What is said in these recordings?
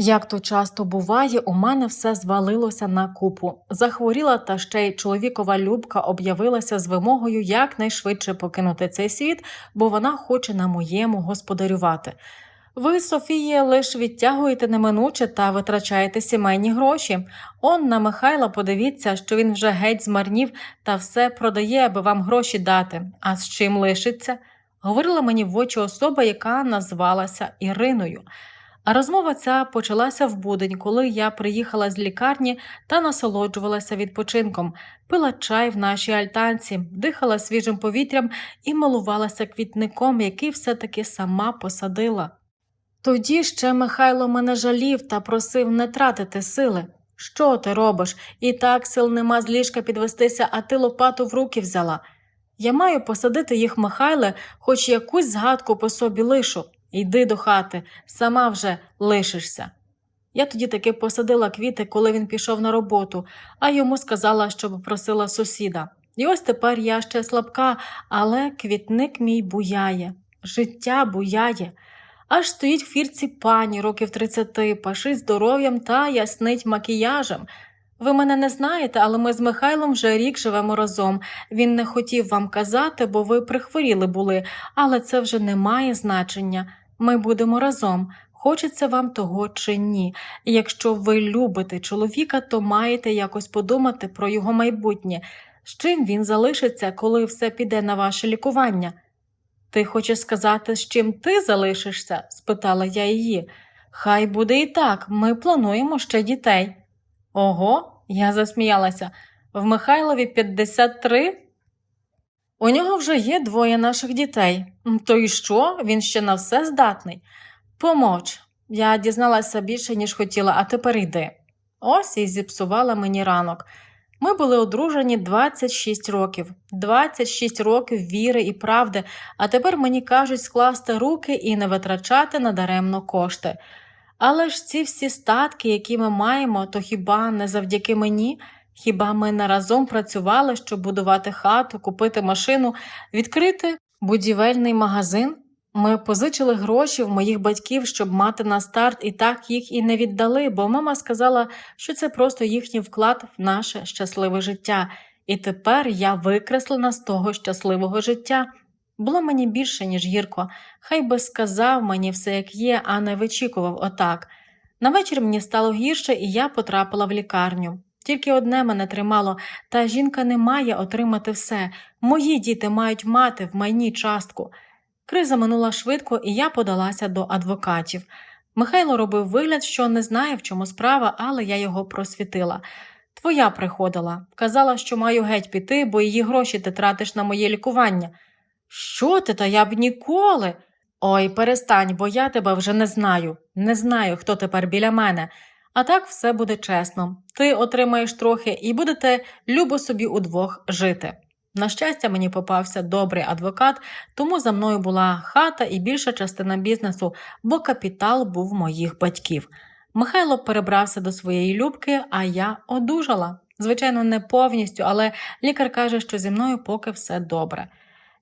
Як то часто буває, у мене все звалилося на купу. Захворіла, та ще й чоловікова любка об'явилася з вимогою якнайшвидше покинути цей світ, бо вона хоче на моєму господарювати. Ви, Софіє, лише відтягуєте неминуче та витрачаєте сімейні гроші. Он на Михайла подивіться, що він вже геть змарнів та все продає, аби вам гроші дати. А з чим лишиться? Говорила мені в очі особа, яка назвалася Іриною. А розмова ця почалася в будень, коли я приїхала з лікарні та насолоджувалася відпочинком, пила чай в нашій альтанці, дихала свіжим повітрям і милувалася квітником, який все-таки сама посадила. Тоді ще Михайло мене жалів та просив не тратити сили. Що ти робиш? І так сил нема з ліжка підвестися, а ти лопату в руки взяла. Я маю посадити їх, Михайле, хоч якусь згадку по собі лишу. Йди до хати, сама вже лишишся. Я тоді таки посадила квіти, коли він пішов на роботу, а йому сказала, щоб просила сусіда. І ось тепер я ще слабка, але квітник мій буяє, життя буяє. Аж стоїть в фірці пані років тридцяти, пашить здоров'ям та яснить макіяжем. Ви мене не знаєте, але ми з Михайлом вже рік живемо разом. Він не хотів вам казати, бо ви прихворіли були, але це вже не має значення. Ми будемо разом. Хочеться вам того чи ні. Якщо ви любите чоловіка, то маєте якось подумати про його майбутнє, з чим він залишиться, коли все піде на ваше лікування. Ти хочеш сказати, з чим ти залишишся? спитала я її. Хай буде і так, ми плануємо ще дітей. Ого, я засміялася. В Михайлові 53? У нього вже є двоє наших дітей. То й що? Він ще на все здатний. Помовч. Я дізналася більше, ніж хотіла, а тепер йди. Ось і зіпсувала мені ранок. Ми були одружені 26 років, 26 років віри і правди, а тепер мені кажуть скласти руки і не витрачати надаремно кошти. Але ж ці всі статки, які ми маємо, то хіба не завдяки мені? Хіба ми не разом працювали, щоб будувати хату, купити машину, відкрити будівельний магазин? Ми позичили гроші в моїх батьків, щоб мати на старт, і так їх і не віддали, бо мама сказала, що це просто їхній вклад в наше щасливе життя. І тепер я викреслена з того щасливого життя. Було мені більше, ніж гірко, хай би сказав мені все, як є, а не вичікував отак. На вечір мені стало гірше, і я потрапила в лікарню. Тільки одне мене тримало, та жінка не має отримати все. Мої діти мають мати в майні частку. Криза минула швидко, і я подалася до адвокатів. Михайло робив вигляд, що не знає, в чому справа, але я його просвітила. Твоя приходила, казала, що маю геть піти, бо її гроші ти тратиш на моє лікування. Що ти, та я б ніколи. Ой, перестань, бо я тебе вже не знаю. Не знаю, хто тепер біля мене. А так все буде чесно. Ти отримаєш трохи і будете любо собі удвох жити. На щастя, мені попався добрий адвокат, тому за мною була хата і більша частина бізнесу, бо капітал був моїх батьків. Михайло перебрався до своєї любки, а я одужала. Звичайно, не повністю, але лікар каже, що зі мною поки все добре.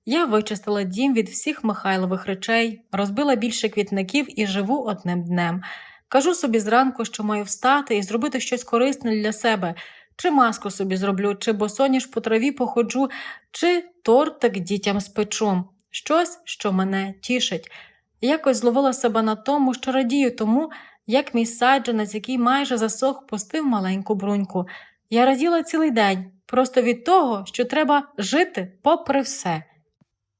Я вичистила дім від всіх Михайлових речей, розбила більше квітників і живу одним днем. Кажу собі зранку, що маю встати і зробити щось корисне для себе, чи маску собі зроблю, чи босоніж по траві походжу, чи тортик дітям спечу. Щось, що мене тішить. Якось зловила себе на тому, що радію тому, як мій саджанець, який майже засох, пустив маленьку бруньку. Я раділа цілий день, просто від того, що треба жити попри все.